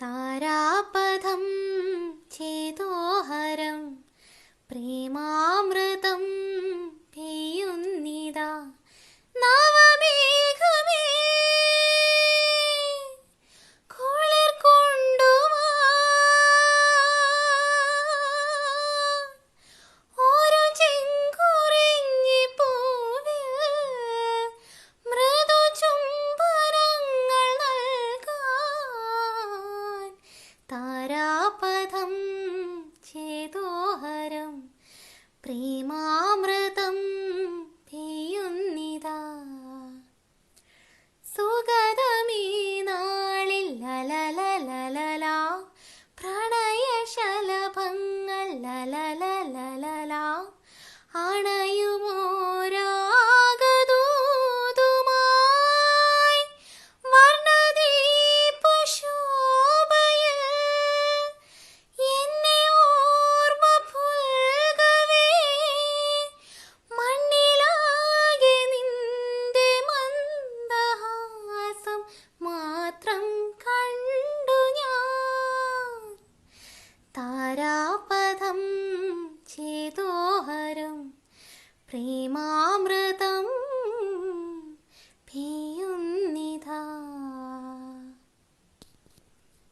താരാപഥം ചേതോഹരം പ്രേമാമൃതം താരാപഥം ചേതോഹരം പ്രേമാമൃതം പെയ്യുന്നിതാ. സുഗതമീ നാളിൽ ലലലലലല. പ്രണയശലഭങ്ങൾ ലലലലലല താരാപഥം ചേതോഹരം പ്രേമാമൃതം